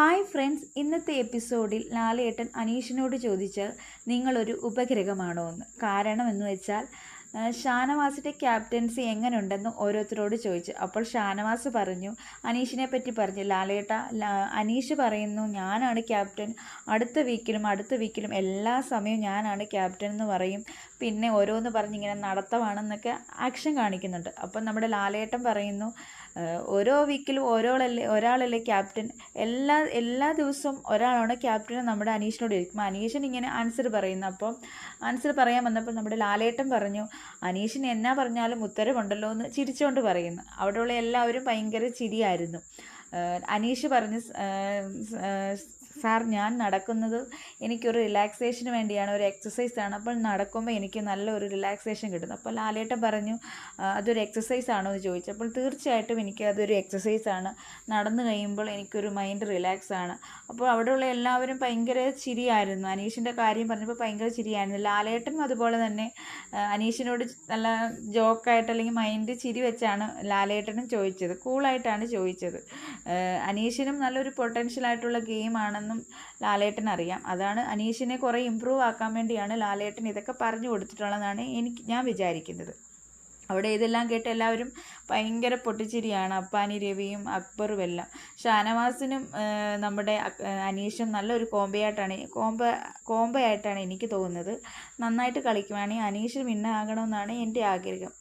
Hi friends ഇന്നത്തെ എപ്പിസോഡിൽ ലാലേട്ടൻ അനീഷിനോട് ചോദിച്ചാൽ നിങ്ങളൊരു ഉപഗ്രഹമാണോ എന്ന് കാരണം എന്ന് വെച്ചാൽ ഷാനവാസിന്റെ ക്യാപ്റ്റൻസി എങ്ങനെയുണ്ടെന്ന് ഓരോരുത്തരോട് ചോദിച്ചു. അപ്പോൾ ഷാനവാസ് പറഞ്ഞു അനീഷിനെ പറ്റി പറഞ്ഞു ലാലേട്ട അനീഷ് പറയുന്നു ഞാനാണ് ക്യാപ്റ്റൻ. അടുത്ത വീക്കിലും അടുത്ത വീക്കിലും എല്ലാ സമയവും ഞാനാണ് ക്യാപ്റ്റൻ എന്ന് പറയും. പിന്നെ ഓരോന്ന് പറഞ്ഞ് ഇങ്ങനെ നടത്തമാണെന്നൊക്കെ ആക്ഷൻ കാണിക്കുന്നുണ്ട്. അപ്പം നമ്മുടെ ലാലേട്ടൻ പറയുന്നു ഓരോ വീക്കിലും ഓരോളല്ലേ ഒരാളല്ലേ ക്യാപ്റ്റൻ. എല്ലാ എല്ലാ ദിവസവും ഒരാളാണ് ക്യാപ്റ്റൻ നമ്മുടെ അനീഷിനോട് ചോദിക്കും. അനീഷൻ ഇങ്ങനെ ആൻസർ പറയുന്നു. അപ്പം ആൻസർ പറയാൻ വന്നപ്പോൾ നമ്മുടെ ലാലേട്ടൻ പറഞ്ഞു അനീഷിന് എന്നാ പറഞ്ഞാലും ഉത്തരവുണ്ടല്ലോ എന്ന് ചിരിച്ചുകൊണ്ട് പറയുന്നു. അവിടെയുള്ള എല്ലാവരും ഭയങ്കര ചിരിയായിരുന്നു. അനീഷ് പറഞ്ഞ് "സ്- ആഹ് സ്- ആഹ് സാർ ഞാൻ നടക്കുന്നത് എനിക്കൊരു റിലാക്സേഷന് വേണ്ടിയാണ് ഒരു എക്സസൈസ് ആണ്. അപ്പോൾ നടക്കുമ്പോൾ എനിക്ക് നല്ലൊരു റിലാക്സേഷൻ കിട്ടുന്നു. അപ്പോൾ ലാലേട്ടൻ പറഞ്ഞു "ആ, അതൊരു എക്സസൈസ് ആണോ? എന്ന് ചോദിച്ചു. അപ്പോൾ തീർച്ചയായിട്ടും എനിക്ക് അതൊരു എക്സസൈസ് ആണ്. നടന്നു കഴിയുമ്പോൾ എനിക്കൊരു മൈൻഡ് റിലാക്സ് ആണ്. അപ്പോൾ അവിടെയുള്ള എല്ലാവരും ഭയങ്കര ചിരിയായിരുന്നു. അനീഷിന്റെ കാര്യം പറഞ്ഞപ്പോൾ ഭയങ്കര ചിരിയായിരുന്നു. ലാലേട്ടനും അതുപോലെ തന്നെ അനീഷിനോട് നല്ല ജോക്കായിട്ട് അല്ലെങ്കിൽ മൈൻഡ് ചിരി വെച്ചാണ് ലാലേട്ടനും ചോദിച്ചത്. കൂളായിട്ടാണ് ചോദിച്ചത്. അനീഷിനും നല്ലൊരു പൊട്ടൻഷ്യൽ ആയിട്ടുള്ള ഗെയിമാണെന്നും ലാലേട്ടൻ അറിയാം. അതാണ് അനീഷിനെ കുറേ ഇമ്പ്രൂവ് ആക്കാൻ വേണ്ടിയാണ് ലാലേട്ടൻ ഇതൊക്കെ പറഞ്ഞു കൊടുത്തിട്ടുള്ളതാണ് എനിക്ക് ഞാൻ വിചാരിക്കുന്നത്. അവിടെ ഇതെല്ലാം കേട്ട് എല്ലാവരും ഭയങ്കര പൊട്ടിച്ചിരിയാണ്. അപ്പാനി രവിയും അക്ബറും എല്ലാം. ഷാനവാസിനും നമ്മുടെ അനീഷും നല്ലൊരു കോമ്പയായിട്ടാണ് കോമ്പ കോമ്പയായിട്ടാണ് എനിക്ക് തോന്നുന്നത്. നന്നായിട്ട് കളിക്കുവാണെങ്കിൽ അനീഷ് വിന്നാകണമെന്നാണ് എന്റെ ആഗ്രഹം.